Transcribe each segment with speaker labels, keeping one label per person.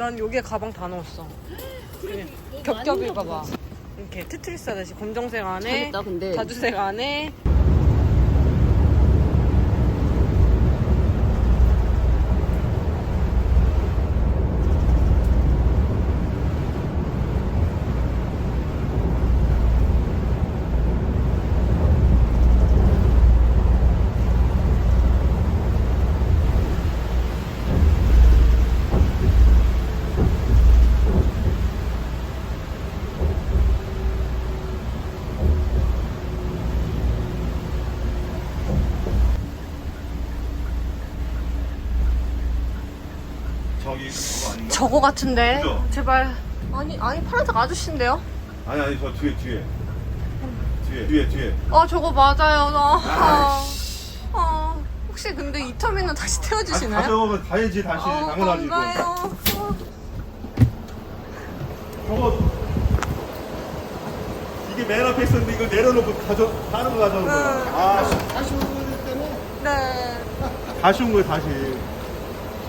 Speaker 1: 난 여기에 가방 다 넣었어. 그냥 겹겹일까봐. 이렇게 테트리스 하듯이 검정색 안에,
Speaker 2: 잘했다, 근데.
Speaker 1: 자주색 안에.
Speaker 3: 저기 저거
Speaker 1: 같은데?
Speaker 3: 그죠?
Speaker 1: 제발. 아니, 아니, 파란색 아저씨인데요?
Speaker 3: 아니 아니 저 뒤에 뒤에 뒤에 뒤에 뒤에
Speaker 1: 어, 저거 맞아요, 나. 아.
Speaker 3: 아,
Speaker 1: 혹시 근데 이 터미널 다시
Speaker 3: 아,
Speaker 1: 태워주시나요?
Speaker 3: 가져오면 가야지 다시
Speaker 1: 어,
Speaker 3: 당연하지 그건.
Speaker 1: 감사해요.
Speaker 3: 저거 이게 맨 앞에 있었는데 이걸 내려놓고 가져 다른 거 가져온 거야
Speaker 1: 응.
Speaker 3: 아
Speaker 1: 네.
Speaker 3: 다시 온 거야 다시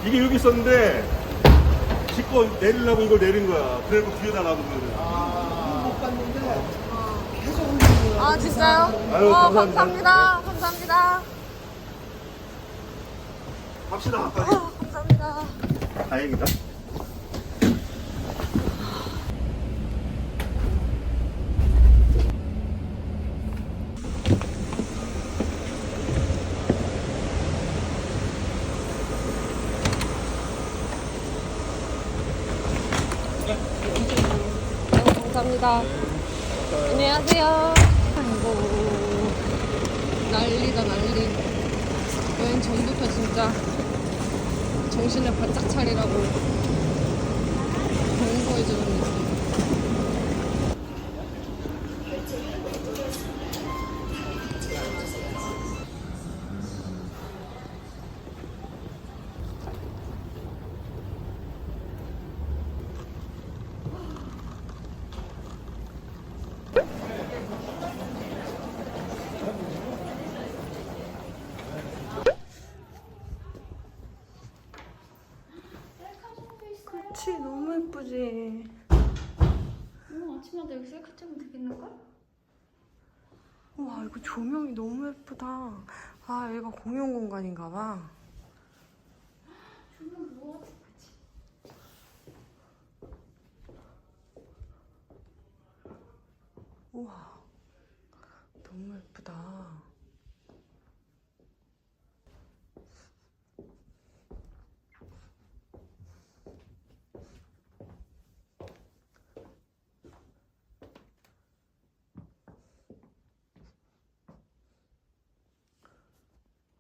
Speaker 3: 이게 여기 있었는데 짚고 내리려고 이걸 내린 거야 그래갖고 뒤에다 놔두면
Speaker 1: 아, 진짜요?
Speaker 3: 아유,
Speaker 1: 어,
Speaker 3: 감사합니다.
Speaker 1: 감사합니다. 감사합니다.
Speaker 3: 갑시다
Speaker 1: 어, 감사합니다.
Speaker 3: 다행이다
Speaker 1: 감사합니다. 안녕하세요. 아이고, 난리다, 난리. 여행 전부터 진짜 정신을 바짝 차리라고 공부해주는 느낌.
Speaker 2: 어, 아침마다 여기 셀카 찍으면 되겠는걸?
Speaker 1: 와, 이거 조명이 너무 예쁘다. 아, 여기가 공용 공간인가 봐.
Speaker 2: 조명 뭐 그치?
Speaker 1: 우와, 너무 예쁘다.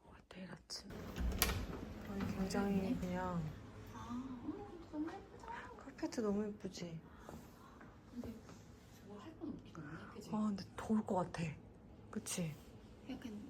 Speaker 1: 와, 내일 아침. 아니, 굉장히 그냥
Speaker 2: 아, 너무 예쁘다.
Speaker 1: 카페트 너무 예쁘지?
Speaker 2: 저거 할건 없긴 없네, 그지?
Speaker 1: 아, 근데 더울 것 같아. 그치?
Speaker 2: 약간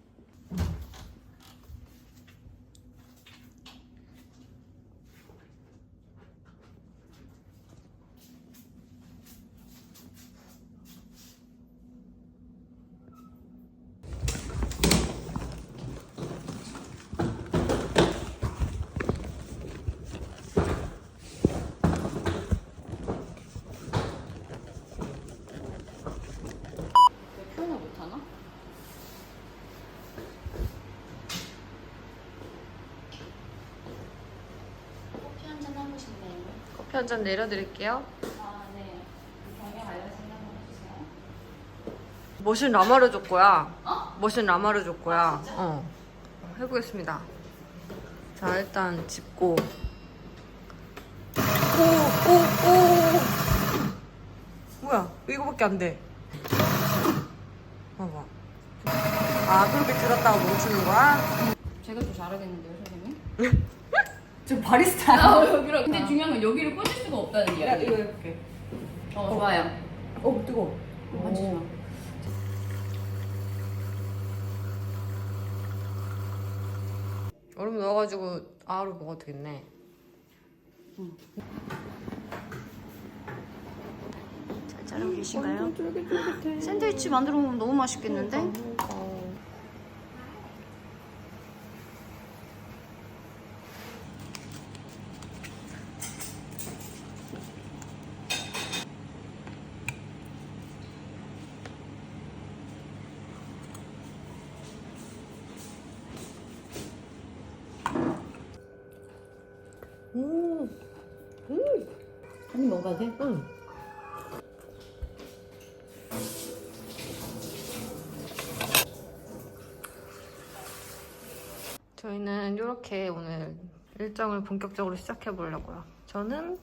Speaker 2: 한잔 하고 싶네요.
Speaker 1: 커피 한 잔 내려드릴게요.
Speaker 2: 아, 네. 경력 해주세요.
Speaker 1: 머신 라마르 줬고야.
Speaker 2: 어?
Speaker 1: 머신 라마르 줬고야. 어. 해보겠습니다. 자, 일단 짚고. 오, 오, 오. 뭐야? 왜 이거밖에 안 돼? 봐봐. 아, 그렇게 들었다가 멈추는 거야?
Speaker 2: 제가 더 잘하겠는데요, 선생님? 저 바리스타. 아, 여기로. 근데 중요한 건 여기를 꽂을 수가 없다는 이야기.
Speaker 1: 해볼게.
Speaker 2: 어, 좋아요.
Speaker 1: 어, 뜨거워.
Speaker 2: 어, 만지지 마.
Speaker 1: 얼음 넣어가지고 아로 먹어도 되겠네.
Speaker 2: 잘 자르고 계신가요? 샌드위치 만들어 먹으면 너무 맛있겠는데?
Speaker 1: 어.
Speaker 2: 먹어봐도 돼?
Speaker 1: 응. 저희는 이렇게 오늘 일정을 본격적으로 시작해 보려고요. 저는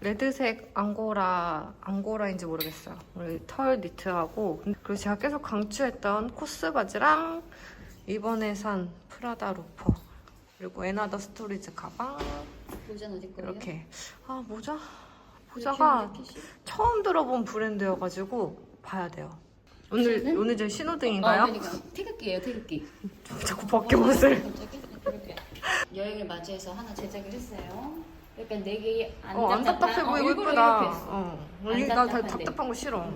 Speaker 1: 레드색 앙고라 앙고라인지 모르겠어요. 우리 털 니트하고 그리고 제가 계속 강추했던 코스 바지랑 이번에 산 프라다 로퍼 그리고 에나더 스토리즈 가방
Speaker 2: 모자는 어디 거예요?
Speaker 1: 이렇게 아 모자 모자가 처음 들어본 브랜드여가지고 봐야 돼요. 오늘? 오늘 제 신호등인가요?
Speaker 2: 어, 그러니까 태극기예요, 태극기.
Speaker 1: 자꾸 벗겨 옷을.
Speaker 2: 갑자기 이렇게 여행을 맞이해서 하나 제작을 했어요. 약간 네 개 안,
Speaker 1: 어, 안 답답해
Speaker 2: 어,
Speaker 1: 보이고 예쁘다.
Speaker 2: 어. 안
Speaker 1: 여기 나 다-
Speaker 2: 답답한데.
Speaker 1: 답답한 거 싫어.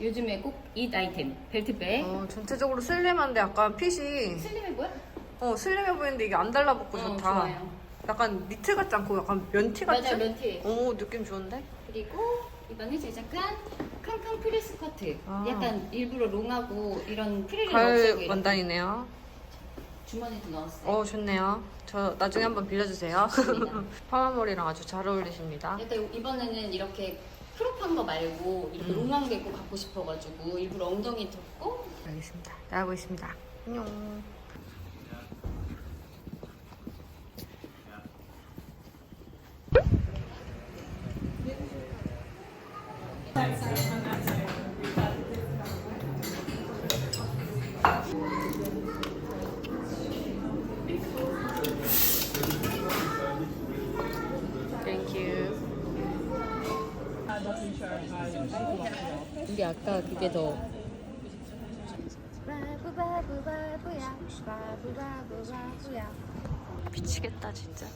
Speaker 2: 요즘에 꼭 이 아이템 벨트백.
Speaker 1: 어, 전체적으로 슬림한데 약간 핏이
Speaker 2: 슬림해 보여?
Speaker 1: 어 슬림해 보이는데 이게 안 달라붙고
Speaker 2: 어,
Speaker 1: 좋다.
Speaker 2: 좋아요.
Speaker 1: 약간 니트 같지 않고 약간 면티 같지?
Speaker 2: 맞아 멘티.
Speaker 1: 오 느낌 좋은데?
Speaker 2: 그리고 이번에 제작한 캉캉 프릴 스커트.
Speaker 1: 아.
Speaker 2: 약간 일부러 롱하고 이런 프릴을
Speaker 1: 가을
Speaker 2: 없애고 이렇게
Speaker 1: 원단이네요.
Speaker 2: 주머니도 넣었어요.
Speaker 1: 어 좋네요. 저 나중에 한번 빌려주세요.
Speaker 2: 좋습니다.
Speaker 1: 파마머리랑 아주 잘 어울리십니다.
Speaker 2: 약간 이번에는 이렇게 크롭한 거 말고 이렇게
Speaker 1: 음.
Speaker 2: 롱한 게 입고 갖고 싶어가지고 일부러 엉덩이 덮고
Speaker 1: 알겠습니다. 나가고 있습니다. 안녕.
Speaker 2: 그게 더
Speaker 1: 미치겠다 진짜.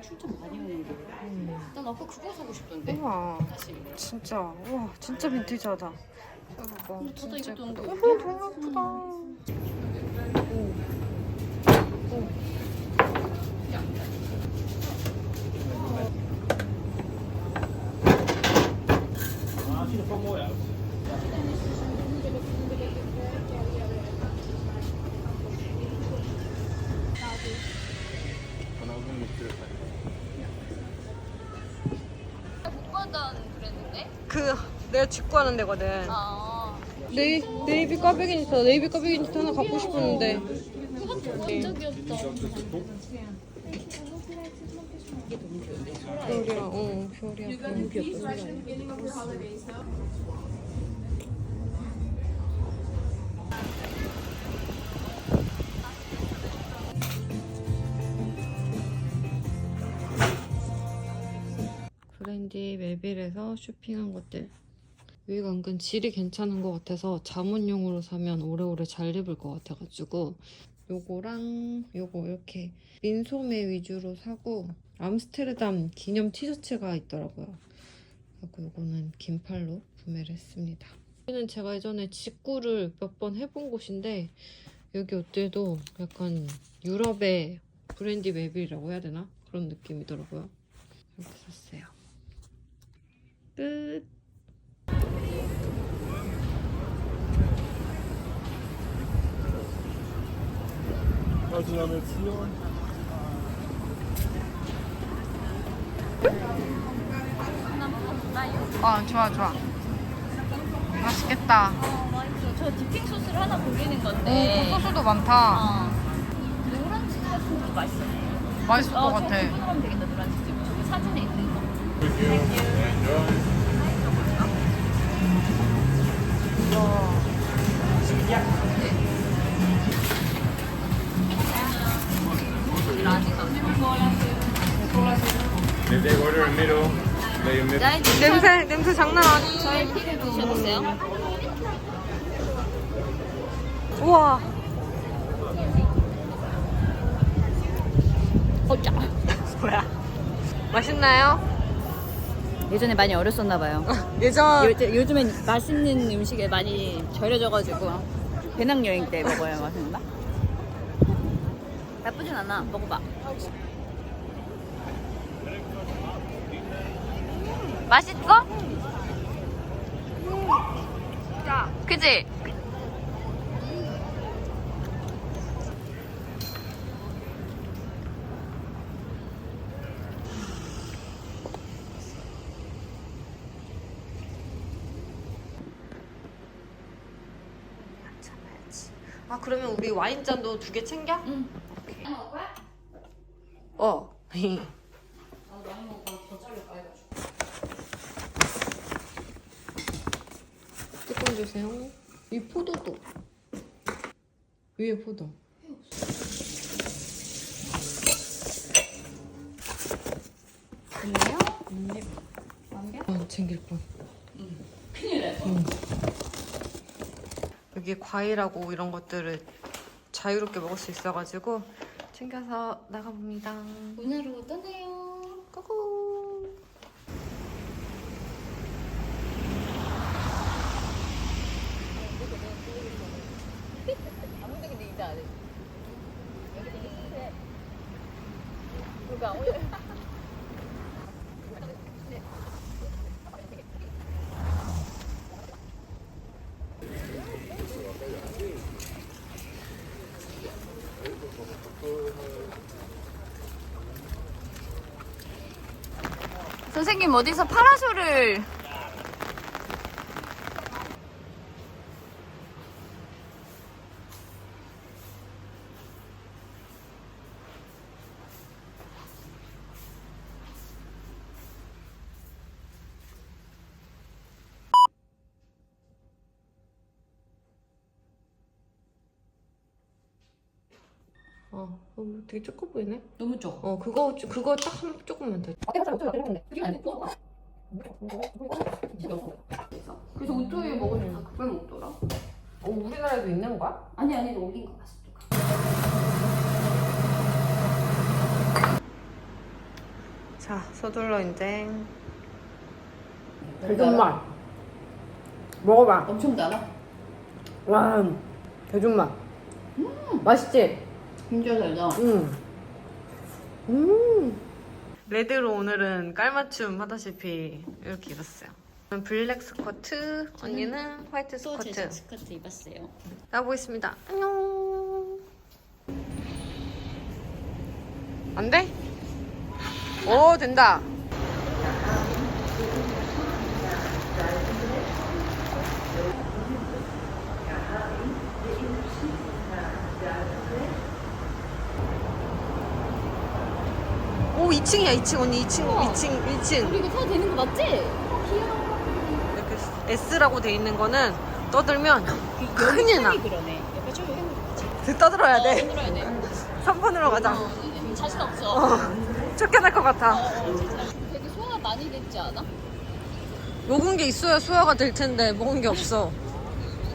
Speaker 2: 출장 많이 오는데 난 아까 그거 사고 싶던데
Speaker 1: 우와
Speaker 2: 사실
Speaker 1: 진짜 우와 진짜 빈티지하다. 이거 봐
Speaker 2: 음, 저도
Speaker 1: 진짜
Speaker 2: 이것도
Speaker 1: 예쁘다. 오 너무 예쁘다. 오. 오.
Speaker 2: 그랬는데
Speaker 1: 그 내가 직구 하는 데거든.
Speaker 2: 아.
Speaker 1: 네이, 네이비 꽈배기 니트 네이비 꽈배기 니트 하나 갖고 싶었는데.
Speaker 2: 그것도 진짜 귀엽다
Speaker 1: 별이야 어 별이야 너무 귀엽다 브랜디 멜빌에서 쇼핑한 것들. 여기가 은근 질이 괜찮은 것 같아서 잠옷용으로 사면 오래오래 잘 입을 것 같아가지고 요거랑 요거 이렇게 민소매 위주로 사고 암스테르담 기념 티셔츠가 있더라고요. 그래서 요거는 긴팔로 구매를 했습니다. 여기는 제가 예전에 직구를 몇 번 해본 곳인데 여기 옷들도 약간 유럽의 브랜디 맵이라고 해야 되나? 그런 느낌이더라고요. 이렇게 샀어요. 끝!
Speaker 3: Also haben wir
Speaker 1: 아 좋아 좋아. 맛있겠다.
Speaker 2: 어 맛있어 저 디핑 소스를 하나 고르는
Speaker 1: 오,
Speaker 2: 건데
Speaker 1: 소스도 많다.
Speaker 2: 어 노란 치즈 같은 것도 맛있어
Speaker 1: 맛있을 것
Speaker 2: 어,
Speaker 1: 같아.
Speaker 2: 저거 찍어놓으면 되겠다 노란 치즈 저거 사진에 있는 거
Speaker 4: If they order a middle, lay a middle.
Speaker 1: 냄새 냄새 장난 아니야.
Speaker 2: 저희 피를 드셔보세요
Speaker 1: 우와.
Speaker 2: 어짜
Speaker 1: 뭐야? 맛있나요?
Speaker 2: 예전에 많이 어렸었나 봐요
Speaker 1: 예전
Speaker 2: 요, 요즘엔 맛있는 음식에 많이 절여져가지고 배낭 여행 때 먹어야 맛있나? 나쁘진 않아 먹어봐 맛있어? 그지?
Speaker 1: 아 그러면 우리 와인잔도 두 개 챙겨?
Speaker 2: 응. 오케이. 뭐 어.
Speaker 1: 이 포도도. 위에 포도.
Speaker 2: 됐나요?
Speaker 1: 음.
Speaker 2: 완벽?
Speaker 1: 어, 챙길 뻔.
Speaker 2: 큰일 날 뻔.
Speaker 1: 여기 과일하고 이런 것들을 자유롭게 먹을 수 있어가지고 챙겨서 나가봅니다.
Speaker 2: 문화로 떠나요.
Speaker 1: 고고.
Speaker 2: 아무데 근데 이제 안 해. 누가 오늘 선생님 어디서 파라솔을
Speaker 1: 되게 조금 보이네.
Speaker 2: 너무 좁.
Speaker 1: 어, 그거 그거 딱 한 조금만 더.
Speaker 2: 그래서 오토에 먹으면 다 그걸 먹더라.
Speaker 1: 어, 우리나라에도 있는 거야?
Speaker 2: 아니 아니 너 올린 거 봤어.
Speaker 1: 자, 서둘러 이제.
Speaker 2: 대중맛.
Speaker 1: 먹어봐.
Speaker 2: 엄청 달아.
Speaker 1: 와, 대중맛. 맛있지?
Speaker 2: 진짜 달다.
Speaker 1: 음. 음. 레드로 오늘은 깔맞춤 하다시피 이렇게 입었어요. 저는 블랙 스커트, 언니는 화이트
Speaker 2: 또
Speaker 1: 스커트.
Speaker 2: 제작 스커트 입었어요.
Speaker 1: 나가보겠습니다. 안녕. 안 돼? 오, 된다. 오, 2층이야, 2층. 언니 2층, 2층, 1층.
Speaker 2: 우리 이거 타도 되는 거 맞지?
Speaker 1: 이렇게 S라고 돼 있는 거는 떠들면 큰일 나.
Speaker 2: 그러네. 옆에 저 여기
Speaker 1: 떠들어야 돼.
Speaker 2: 흔들어야 돼.
Speaker 1: 3번으로 가자.
Speaker 2: 자신 없어.
Speaker 1: 어, 쫓겨날 것 같아.
Speaker 2: 되게 소화가 많이 됐지 않아?
Speaker 1: 먹은 게 있어야 소화가 될 텐데 먹은 게 없어.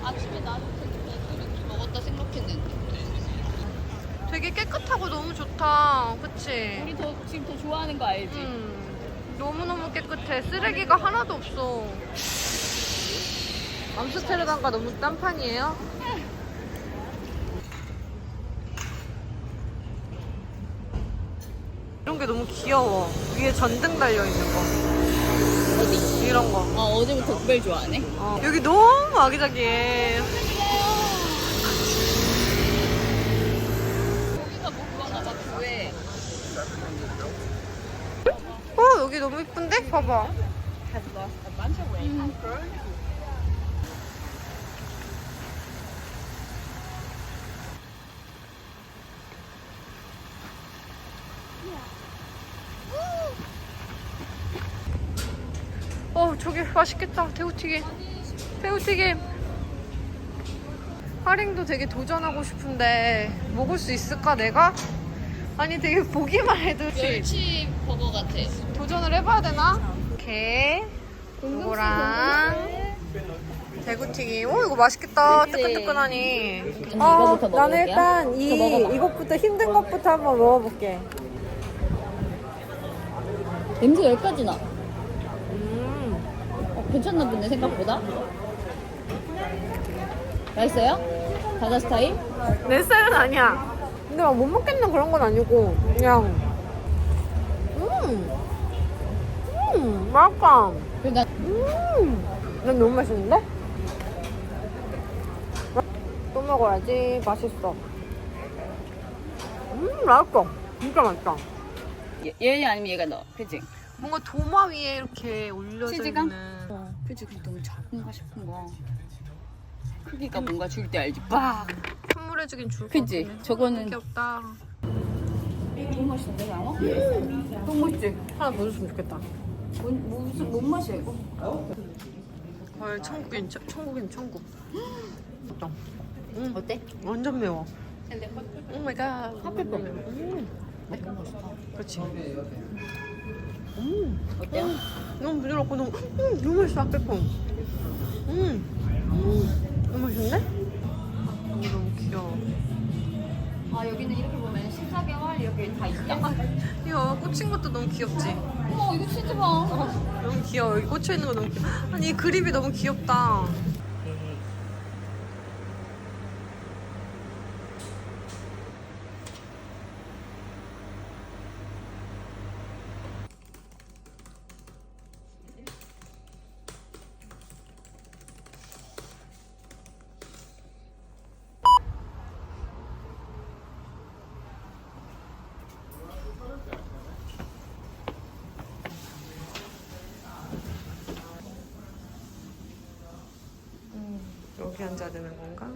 Speaker 2: 아침에 나는 되게 이렇게 먹었다 생각했는데.
Speaker 1: 되게 깨끗하고 너무 좋다. 그치?
Speaker 2: 우리 더 지금 더 좋아하는 거 알지?
Speaker 1: 음, 너무너무 깨끗해. 쓰레기가 하나도 없어. 암스테르담과 너무 딴판이에요? 이런 게 너무 귀여워. 위에 전등 달려 있는 거.
Speaker 2: 어디?
Speaker 1: 이런 거.
Speaker 2: 어 어제부터 그걸 좋아하네.
Speaker 1: 어, 여기 너무 아기자기해.
Speaker 2: 여기가 뭐 그거나 봐 교회.
Speaker 1: 어, 여기 너무 이쁜데? 봐봐. 어, 저기 맛있겠다. 새우튀김. 새우튀김. 할인도 되게 도전하고 싶은데 먹을 수 있을까 내가? 아니 되게 보기만 해도
Speaker 2: 멸치 버거 같아.
Speaker 1: 도전을 해봐야 되나? 이렇게 이거랑 대구튀김. 오 이거 맛있겠다. 뜨끈뜨끈하니.
Speaker 2: 어, 이거부터
Speaker 5: 나는
Speaker 2: 먹어볼게요.
Speaker 5: 일단 이
Speaker 2: 먹어봐.
Speaker 5: 이것부터 힘든 것부터 한번 먹어볼게.
Speaker 2: 냄새 여기까지 나.
Speaker 1: 음.
Speaker 2: 어, 괜찮나 보네 생각보다. 맛있어요? 바다 스타일?
Speaker 5: 내 스타일은 아니야. 근데 막 못 먹겠는 그런 건 아니고 그냥 음, 음, 맛있다.
Speaker 2: 그리고 나
Speaker 5: 음, 난 너무 맛있는데? 또 먹어야지. 맛있어. 음, 맛있어. 진짜 맛있다.
Speaker 2: 얘, 얘 아니면 얘가 너. 그지?
Speaker 1: 뭔가 도마 위에 이렇게 올려져
Speaker 2: 치즈감?
Speaker 1: 있는.
Speaker 2: 그지? 근데 너무 작은가 싶은 거. 크기가 뭔가 줄 때 알지? 빡!
Speaker 1: 선물 선물해주긴 것
Speaker 2: 그치?
Speaker 1: 같네.
Speaker 2: 저거는
Speaker 1: 귀엽다.
Speaker 2: 너무 맛있는데 양어?
Speaker 5: 너무 맛있지? 하나 더 줬으면 좋겠다.
Speaker 2: 뭔, 무슨 뭔 맛이야 이거?
Speaker 1: 헐 천국인 천- 천국인 천국.
Speaker 2: 어때?
Speaker 1: 완전 매워. 오 마이 갓.
Speaker 2: 핫페퍼.
Speaker 1: 음.
Speaker 2: 너무 맛있다.
Speaker 1: 그렇지.
Speaker 2: 어때요?
Speaker 1: 너무 부드럽고 너무 음, 너무 맛있어 핫페퍼. 음. 너무 맛있는데? 아, 너무 귀여워.
Speaker 2: 아 여기는 이렇게 보면 14개월 이렇게 다 있다.
Speaker 1: 이거 꽂힌 것도 너무 귀엽지?
Speaker 2: 어머 이거 치즈 봐.
Speaker 1: 너무 귀여워. 여기 꽂혀 있는 거 너무 귀여워. 아니 이 그립이 너무 귀엽다. 여기 앉아야 되는 건가?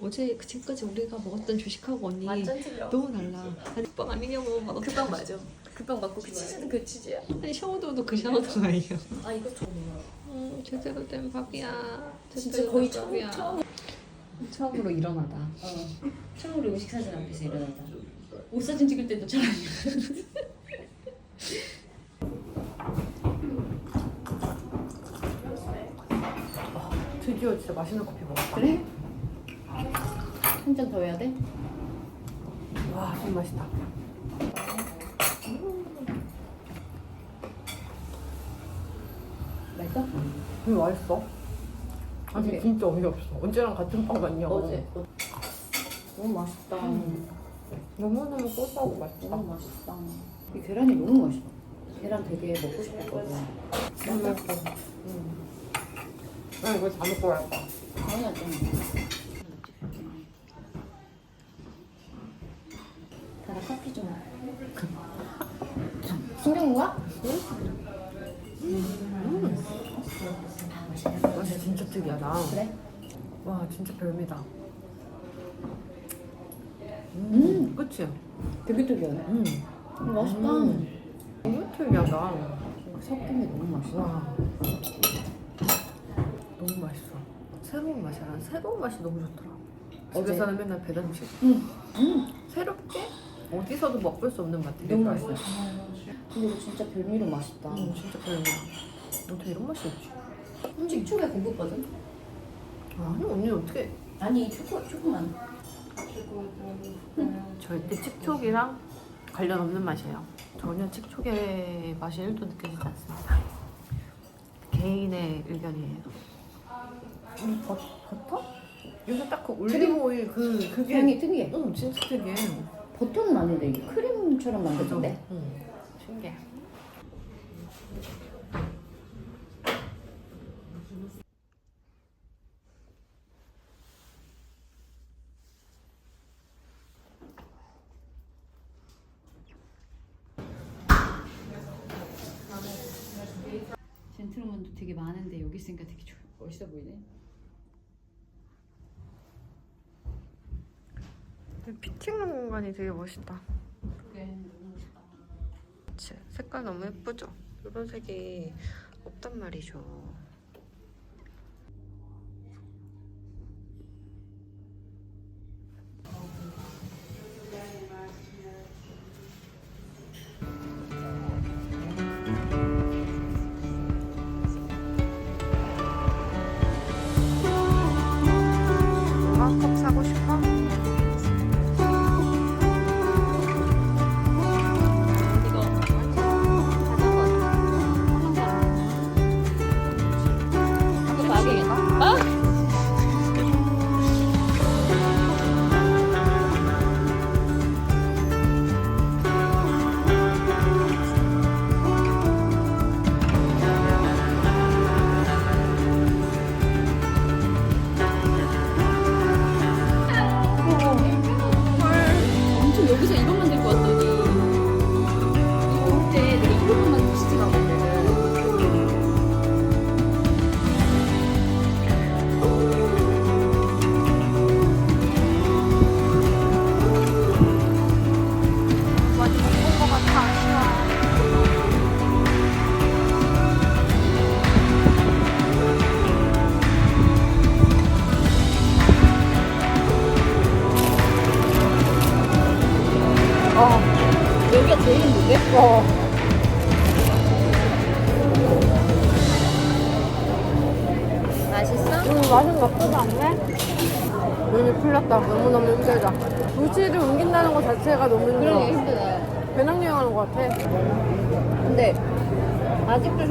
Speaker 1: 어제 그 지금까지 우리가 먹었던 주식하고 언니
Speaker 2: 완전 틀려.
Speaker 1: 너무 달라. 아니 빵 아니냐고 막
Speaker 2: 그빵 맞아. 그빵 맞고 그 치즈는 그 치즈야.
Speaker 1: 아니 샤워도도 그 샤워도 아니야.
Speaker 2: 아 이거 처음
Speaker 1: 음, 제대로 된 밥이야.
Speaker 2: 진짜 거의
Speaker 1: 된
Speaker 2: 처음. 처음
Speaker 1: 처음으로 일어나다.
Speaker 2: 어 처음으로 음식 사진 앞에서 일어나다. 옷 사진 찍을 때도 잘 안 일어나.
Speaker 5: 드디어 진짜 맛있는 커피 먹었다.
Speaker 2: 그래? 한 잔 더 해야 돼?
Speaker 5: 와, 좀 맛있다.
Speaker 2: 맛있어?
Speaker 5: 왜 맛있어? 아니
Speaker 2: 어제.
Speaker 5: 진짜 어이없어. 언제랑 같은 빵 같냐고.
Speaker 2: 어제. 너무 맛있다.
Speaker 5: 너무너무 고소하고 맛있다.
Speaker 2: 너무 맛있다. 이 계란이 너무 맛있어. 계란 되게 먹고 싶었거든.
Speaker 5: 너무 맛있어. 음. 나 이거 다 먹고.
Speaker 2: 다나 커피 좀.
Speaker 5: 진짜 특이하다.
Speaker 2: 그래?
Speaker 5: 와, 진짜 별미다.
Speaker 2: 음,
Speaker 5: 그치?
Speaker 2: 되게 특이하네.
Speaker 5: 음.
Speaker 2: 음, 맛있다.
Speaker 5: 음. 너무 특이하다.
Speaker 2: 섞인 게 너무 맛있어.
Speaker 5: 와. 너무 맛있어. 새로운 맛이야. 난 새로운 맛이 너무 좋더라. 집에서는 맨날 배달 음식.
Speaker 2: 음, 음,
Speaker 5: 새롭게 어디서도 맛볼 수 없는 맛. 되게
Speaker 2: 너무
Speaker 5: 맛있어.
Speaker 2: 근데 이거 진짜 별미로 맛있다.
Speaker 5: 음, 진짜 별미야. 어떻게 이런 맛이 있지?
Speaker 2: 식초에 고급거든?
Speaker 5: 아니 언니 어떻게?
Speaker 2: 아니, 초코, 초코만.
Speaker 5: 절대 칙촉이랑 관련 없는 맛이에요. 전혀 칙촉의 맛이 1도 느껴지지 않습니다. 개인의 의견이에요.
Speaker 2: 음, 버, 버터?
Speaker 5: 요새 딱 그 올리브 오일 그 그게
Speaker 2: 향이 특이해.
Speaker 5: 응 진짜 특이해.
Speaker 2: 버터는 아닌데 이게 크림처럼 만들던데?
Speaker 5: 응 신기해.
Speaker 2: 젠틀맨도 되게 많은데 여기 있으니까 되게 좋- 멋있어 보이네.
Speaker 1: 피팅하는 공간이 되게 멋있다. 그치? 색깔 너무 예쁘죠? 이런 색이 없단 말이죠.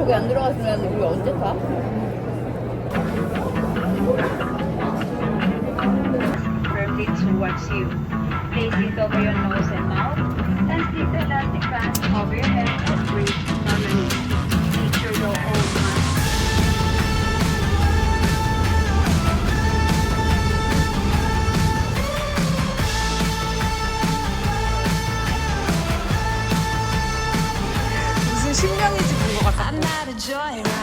Speaker 2: 저기 안 들어갔으면 우리 언제 타?
Speaker 6: firmly towards you. Place it over your nose and mouth, and slip the elastic band over your head and breathe normally. Picture your own mind.
Speaker 5: 무슨 10년이 지난 것 같아.
Speaker 7: joyride.